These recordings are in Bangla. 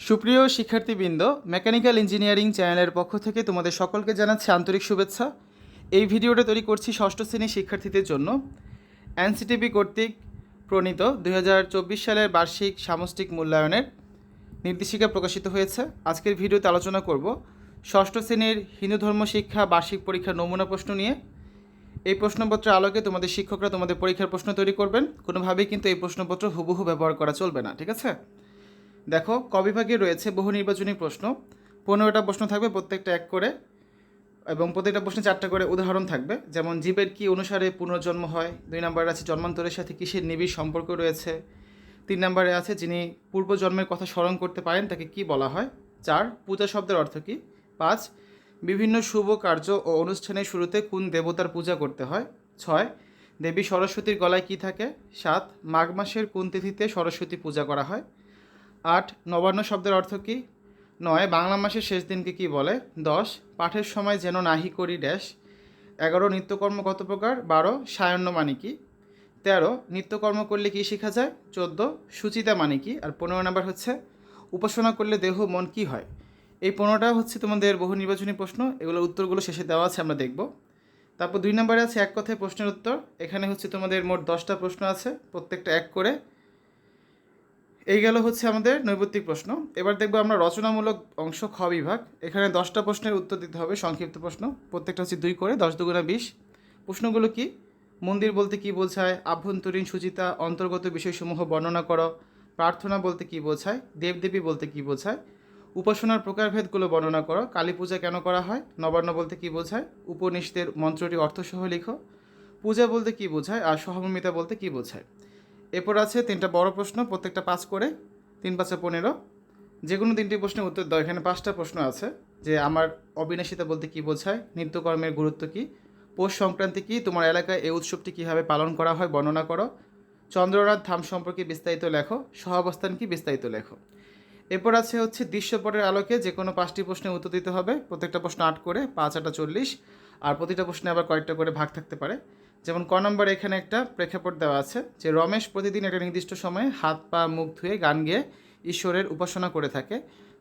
সুপ্রিয় শিক্ষার্থীবৃন্দ মেকানিক্যাল ইঞ্জিনিয়ারিং চ্যানেলের পক্ষ থেকে তোমাদের সকলকে জানাচ্ছি আন্তরিক শুভেচ্ছা। এই ভিডিওটা তৈরি করছি ষষ্ঠ শ্রেণির শিক্ষার্থীদের জন্য। এনসিটিভি কর্তৃক প্রণীত দুই হাজার চব্বিশ সালের বার্ষিক সামষ্টিক মূল্যায়নের নির্দেশিকা প্রকাশিত হয়েছে। আজকের ভিডিওতে আলোচনা করব ষষ্ঠ শ্রেণির হিন্দু ধর্ম শিক্ষা বার্ষিক পরীক্ষার নমুনা প্রশ্ন নিয়ে। এই প্রশ্নপত্রের আলোকে তোমাদের শিক্ষকরা তোমাদের পরীক্ষার প্রশ্ন তৈরি করবেন। কোনোভাবেই কিন্তু এই প্রশ্নপত্র হুবহু ব্যবহার করা চলবে না, ঠিক আছে? দেখো, ক বিভাগে রয়েছে বহু নির্বাচনী প্রশ্ন। পনেরোটা প্রশ্ন থাকবে, প্রত্যেকটা এক করে, এবং প্রত্যেকটা প্রশ্নে চারটা করে উদাহরণ থাকবে। যেমন, জীবের কি অনুসারে পুনর্জন্ম হয়? দুই নম্বরে আছে জন্মান্তরের সাথে কিসের নিবিড় সম্পর্ক রয়েছে? তিন নম্বরে আছে যিনি পূর্বজন্মের কথা স্মরণ করতে পারেন, তাকে কি বলা হয়? চার, পূজা শব্দের অর্থ কী? পাঁচ, বিভিন্ন শুভ কার্য ও অনুষ্ঠানের শুরুতে কোন দেবতার পূজা করতে হয়? ছয়, দেবী সরস্বতীর গলায় কি থাকে? সাত, মাঘ মাসের কোন তিথিতে সরস্বতী পূজা করা হয়? আট নবান্ন শব্দের অর্থ কী? নয়, বাংলা মাসের শেষ দিনকে কি বলে? দশ, পাঠের সময় যেন নাহি করি ড্যাশ। এগারো, নিত্যকর্ম কত প্রকার? বারো, সায়ন্য মানে কি? তেরো, নিত্যকর্ম করলে কি শেখা যায়? চোদ্দ, সুচিতা মানে কি? আর পনেরো নাম্বার হচ্ছে, উপাসনা করলে দেহ, মন কি হয়? এই পনেরোটা হচ্ছে তোমাদের বহু নির্বাচনী প্রশ্ন। এগুলোর উত্তরগুলো শেষে দেওয়া আছে, আমরা দেখব। তারপর দুই নম্বরে আছে এক কথায় প্রশ্নের উত্তর। এখানে হচ্ছে তোমাদের মোট দশটা প্রশ্ন আছে, প্রত্যেকটা এক করে। এই গেল হচ্ছে আমাদের নৈবত্তিক প্রশ্ন। এবার দেখব আমরা রচনামূলক অংশ খ বিভাগ। এখানে দশটা প্রশ্নের উত্তর দিতে হবে, সংক্ষিপ্ত প্রশ্ন। প্রত্যেকটা হচ্ছে দুই করে, দশ দুগুণা বিশ। প্রশ্নগুলো কি? মন্দির বলতে কি বোঝায়? আভ্যন্তরীণ সুচিতা, অন্তর্গত বিষয়সমূহ বর্ণনা করো। প্রার্থনা বলতে কি বোঝায়? দেবদেবী বলতে কি বোঝায়? উপাসনার প্রকারভেদগুলো বর্ণনা করো। কালী পূজা কেন করা হয়? নবান্ন বলতে কি বোঝায়? উপনিষদের মন্ত্রটি অর্থসহ লিখো। পূজা বলতে কি বোঝায়? আর সহমর্মিতা বলতে কি বোঝায়? এরপর আছে তিনটা বড় প্রশ্ন, প্রত্যেকটা পাঁচ করে, তিন পাঁচে পনেরো। যে কোনো তিনটি প্রশ্নের উত্তর দাও। এখানে পাঁচটা প্রশ্ন আছে, যে আমার অবিনাশিতা বলতে কি বোঝায়, নিত্যকর্মের গুরুত্ব কী, পৌষ সংক্রান্তি কী, তোমার এলাকায় এই উৎসবটি কীভাবে পালন করা হয়, বর্ণনা করো। চন্দ্রনাথ ধাম সম্পর্কে বিস্তারিত লেখো, সহাবস্থান কি বিস্তারিত লেখো। এরপর আছে হচ্ছে দৃশ্যপটের আলোকে যে কোনো পাঁচটি প্রশ্নের উত্তর দিতে হবে, প্রত্যেকটা প্রশ্ন আট করে, পাঁচ আটা চল্লিশ, আর প্রতিটা প্রশ্নে আবার কয়েকটা করে ভাগ থাকতে পারে। যেমন ক নম্বরে এখানে একটা প্রেক্ষাপট দেওয়া আছে যে রমেশ প্রতিদিন একটা নির্দিষ্ট সময়ে হাত, পা, মুখ ধুয়ে গান গেয়ে ঈশ্বরের উপাসনা করে থাকে।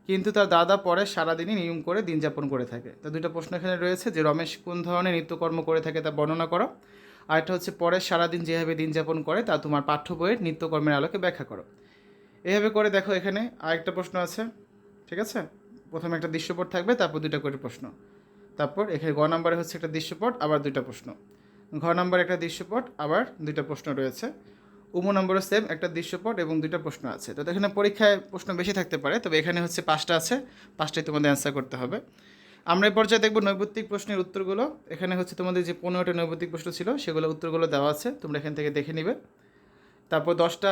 কিন্তু তার দাদা পরে সারাদিনই নিয়ম করে দিন যাপন করে থাকে। তো দুটো প্রশ্ন এখানে রয়েছে যে রমেশ কোন ধরনের নিত্যকর্ম করে থাকে তা বর্ণনা করো। আর একটা হচ্ছে পরে সারাদিন যেভাবে দিন যাপন করে তা তোমার পাঠ্য বইয়ের নিত্যকর্মের আলোকে ব্যাখ্যা করো। এভাবে করে দেখো এখানে আরেকটা প্রশ্ন আছে, ঠিক আছে? প্রথমে একটা দৃশ্যপট থাকবে, তারপর দুইটা করে প্রশ্ন। তারপর এখানে গ নম্বরে হচ্ছে একটা দৃশ্যপট, আবার দুইটা প্রশ্ন। ঘ নম্বর একটা দৃশ্যপট, আবার দুইটা প্রশ্ন রয়েছে। উম নম্বরও সেম একটা দৃশ্যপট এবং দুইটা প্রশ্ন আছে। তো এখানে পরীক্ষায় প্রশ্ন বেশি থাকতে পারে, তবে এখানে হচ্ছে পাঁচটা আছে, পাঁচটাই তোমাদের অ্যান্সার করতে হবে। আমরা এই পর্যায়ে দেখব নৈবত্তিক প্রশ্নের উত্তরগুলো। এখানে হচ্ছে তোমাদের যে পনেরোটা নৈবত্তিক প্রশ্ন ছিল, সেগুলো উত্তরগুলো দেওয়া আছে, তোমরা এখান থেকে দেখে নিবে। তারপর দশটা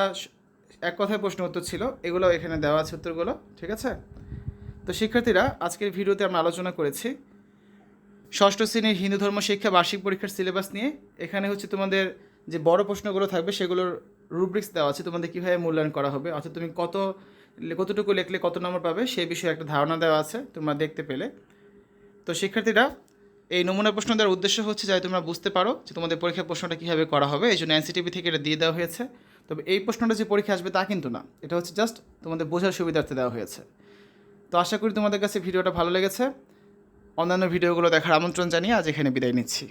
এক কথায় প্রশ্ন উত্তর ছিল এগুলো এখানে দেওয়া আছে উত্তরগুলো, ঠিক আছে? তো শিক্ষার্থীরা, আজকের ভিডিওতে আমরা আলোচনা করেছি ষষ্ঠ শ্রেণির হিন্দু ধর্ম শিক্ষা বার্ষিক পরীক্ষার সিলেবাস নিয়ে এখানে হচ্ছে তোমাদের যে বড় প্রশ্নগুলো থাকবে সেগুলোর রুব্রিক্স দেওয়া আছে। তোমাদের কীভাবে মূল্যায়ন করা হবে? অর্থাৎ তুমি কত কতটুকু লিখলে কত নম্বর পাবে সেই বিষয়ে একটা ধারণা দেওয়া আছে তোমরা দেখতে পেলে। তো শিক্ষার্থীরা, এই নমুনা প্রশ্ন দেওয়ার উদ্দেশ্য হচ্ছে যাতে তোমরা বুঝতে পারো যে তোমাদের পরীক্ষা প্রশ্নটা কীভাবে করা হবে। এই জন্য এনসিটিভি থেকে এটা দিয়ে দেওয়া হয়েছে। তবে এই প্রশ্নটা যে পরীক্ষা আসবে তা কিন্তু না। এটা হচ্ছে জাস্ট তোমাদের বোঝার সুবিধার্থে দেওয়া হয়েছে। তো আশা করি তোমাদের কাছে ভিডিওটা ভালো লেগেছে। অন্যান্য ভিডিওগুলো দেখার আমন্ত্রণ জানিয়ে আজ এখানে বিদায় নিচ্ছি।